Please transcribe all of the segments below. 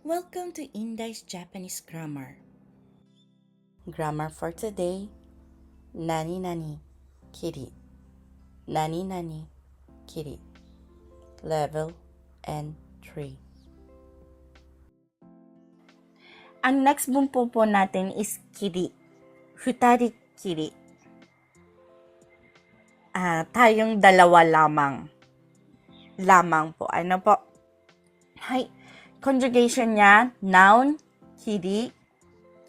Welcome to Indai's Japanese Grammar. Grammar for today Nani nani kiri. Nani nani kiri. Level N3. Ang next bumpo po natin is kiri. Futari kiri. Ah, tayong dalawa lamang. Lamang po. Ano po? Hay. Conjugation niya, noun, kiri,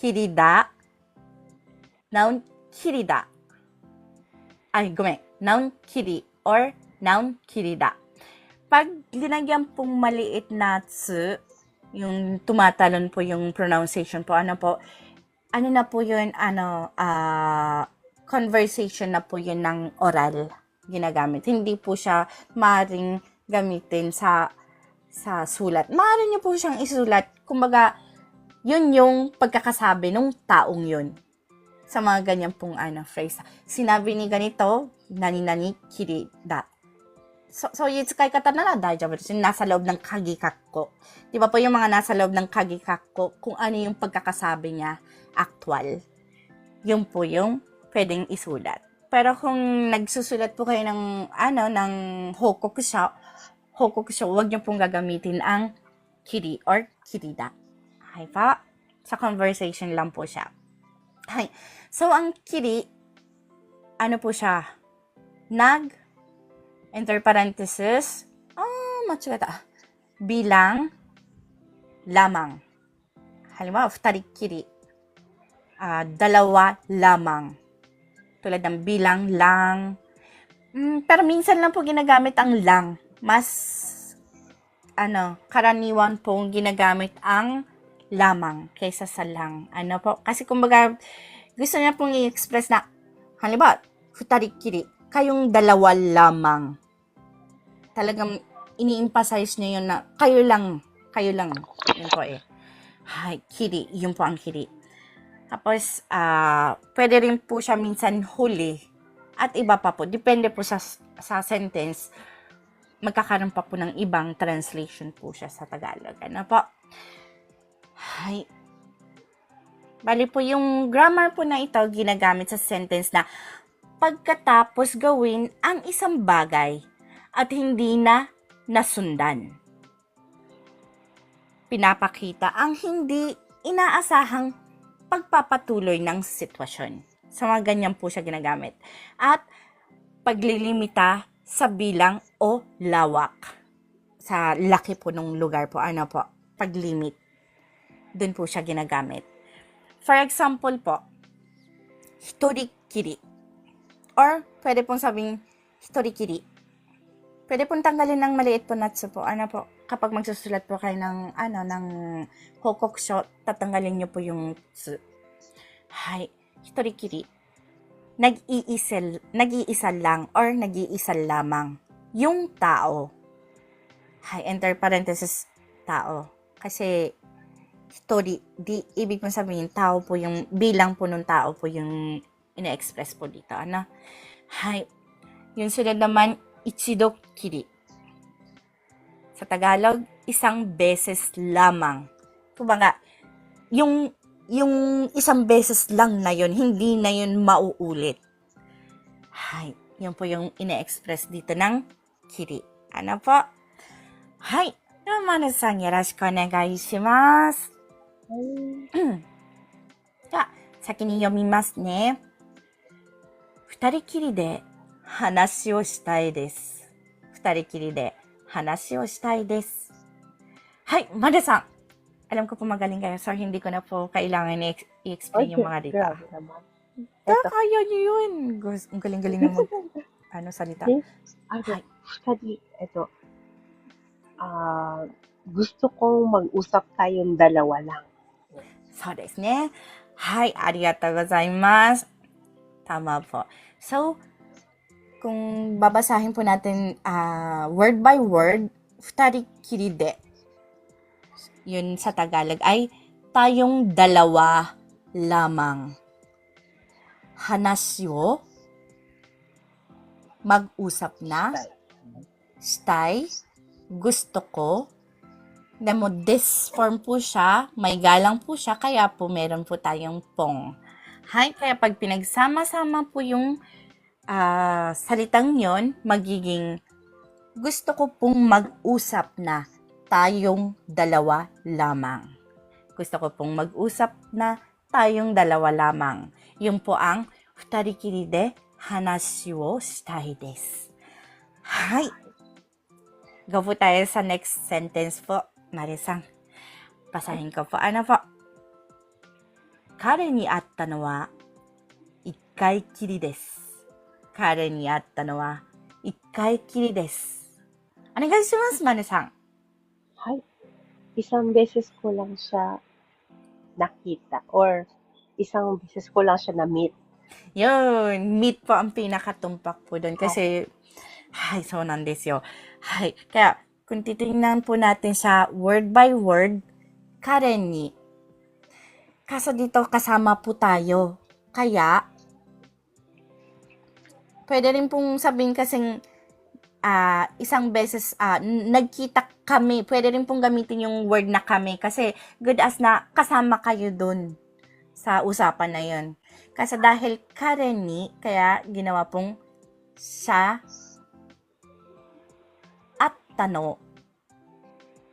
kirida, noun, kirida. Ay, gume. Noun, kiri, or noun, kirida. Pag linagyan pong maliit na tsu, yung tumatalon po yung pronunciation po, ano po, ano na po yun, ano, ah, conversation na po yun ng oral ginagamit. Hindi po siya maring gamitin sa sa sulat. Maaari niyo po siyang isulat. Kumbaga, yun yung pagkakasabi ng taong yun. Sa mga ganyan pong ano, phrase. Sinabi ni ganito, nani nani kirida. So, so yutsukai kata na lang daijoubu desu. Nasa loob ng kagikakko. Di ba po yung mga nasa loob ng kagikakko, kung ano yung pagkakasabi niya, actual. Yun po yung pwedeng isulat. Pero kung nagsusulat po kayo ng, ano, ng hokokusha, hokokusha, huwag niyo pong gagamitin ang kiri or kirida. Okay pa? Sa conversation lang po siya. Okay. So, ang kiri, ano po siya? Nag, enter parenthesis, ah, machigata. Bilang, lamang. Halimbawa, kiri. Ah, dalawa lamang. Tulad ng bilang, lang. Mm, pero minsan lang po ginagamit ang lang. Mas, ano, karaniwan po ginagamit ang lamang kaysa sa lang. Ano po? Kasi kumbaga, gusto niya pong i-express na, halimbawa, futari kiri, kayong dalawa lamang. Talagang ini-emphasize niya yun na kayo lang, kayo lang. Yun po eh. Hay, kiri, yun po ang kiri. Tapos, ah, pwede rin po siya minsan huli at iba pa po. Depende po sa, sa sentence. Magkakaroon pa po ng ibang translation po siya sa Tagalog. Ano po? Hay. Bali po yung grammar po na ito ginagamit sa sentence na pagkatapos gawin ang isang bagay at hindi na nasundan. Pinapakita ang hindi inaasahang pagpapatuloy ng sitwasyon. Sa mga ganyan po siya ginagamit. At paglilimita sa bilang o lawak. Sa laki po ng lugar po. Ano po? Paglimit. Doon po siya ginagamit. For example po, hitorikiri. Or, pwede pong sabing hitorikiri. Pwede pong tanggalin ng maliit po natsu po. Ano po? Kapag magsusulat po kayo ng, ano, ng hokokusho, tatanggalin niyo po yung tsu. Hay, hitorikiri. Nag-iisa, nag-iisa lang or nag-iisa lamang yung tao. Hay, enter parenthesis tao. Kasi, hitori, di, ibig mo sabihin, tao po yung, bilang po ng tao po yung ina-express po dito. Ano? Hay, yung sunod naman, ichido kiri. Sa Tagalog, isang beses lamang. Kumbaga, yung yung isang beses lang na yun, hindi na yun mauulit. Hay, yun po yung ine-express dito ng kiri. Ano po? Hay, Yamane-san, よろしくお願いします。では、先に読みますね。二人きりで話をしたいです。二人きりで話をしたいです。はい、マデさん。 Alam ko po magaling kayo, so hindi ko na po kailangan i- i-explain yung mga dito. grabe naman. Ah, Eto, kaya niyo yun. Gus- Ang galing-galing na mag, ano, salita. Yes. ano, Hi. study, eto, ah, gusto kong mag-usap tayong dalawa lang. そうですね。はい、ありがとうございます。Tama po. So, kung babasahin po natin ah, word by word, futari kiri de. yun sa Tagalog ay tayong dalawa lamang. Hanashi wo mag-usap na, stay, gusto ko, Demo, this form po siya, may galang po siya, kaya po meron po tayong pong. Hay, kaya pag pinagsama-sama po yung ah, salitang yon, magiging gusto ko pong mag-usap na tayong dalawa lamang. Gusto ko pong mag-usap na tayong dalawa lamang. Yun po ang futarikiri de hanashi wo shitai desu. Hay! Go po tayo sa next sentence po. Marisang. Basahin ko po. Ano po? Kare ni atta no wa ikkai kiri desu. Kare ni atta no wa ikkai kiri desu. Onegai shimasu, Mane-san. Hay, isang beses ko lang siya nakita or isang beses ko lang siya na-meet. Yun, meat po ang pinakatumpak po doon. Kasi, ay, so nandes yo. Ay, kaya, kung titingnan po natin sa word by word, Karen ni. Kaso dito kasama po tayo. Kaya, pwede rin pong sabihin kasing ah, isang beses n- nagkita kami. Pwede rin pong gamitin yung word na kami kasi good as na kasama kayo dun sa usapan na yun. Kasi dahil kareni, kaya ginawa pong sa at tano.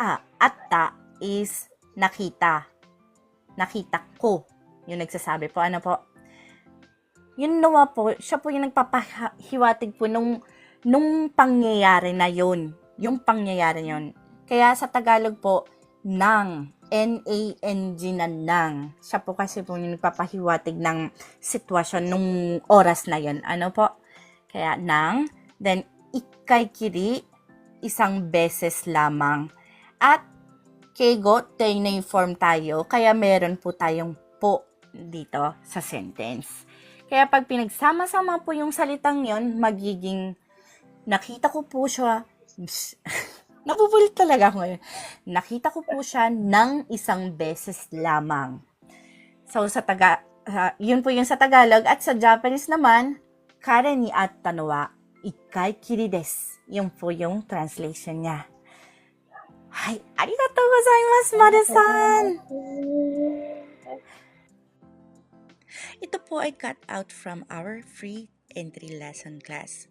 Ah, atta is nakita. Nakita ko. Yung nagsasabi po. Ano po? Yun nawa po, siya po yung nagpapahiwatig po nung, nung pangyayari na yun. Yung pangyayari yun. Kaya sa Tagalog po, nang. N-A-N-G na nang. Siya po kasi po yung nagpapahiwatig ng sitwasyon nung oras na yun. Ano po? Kaya nang. Then, ikay kiri, isang beses lamang. At, kego, form tayo. Kaya meron po tayong po dito sa sentence. Kaya pag pinagsama-sama po yung salitang yon magiging nakita ko po siya. Napupulit talaga ako ngayon. Nakita ko po siya ng isang beses lamang. So, sa taga, ah, yun po yung sa Tagalog. At sa Japanese naman, kare ni atta no wa ikkai kiri desu. Yun po yung translation niya. Hay, arigatou gozaimasu, Mare-san! Ito po ay cut out from our free entry lesson class.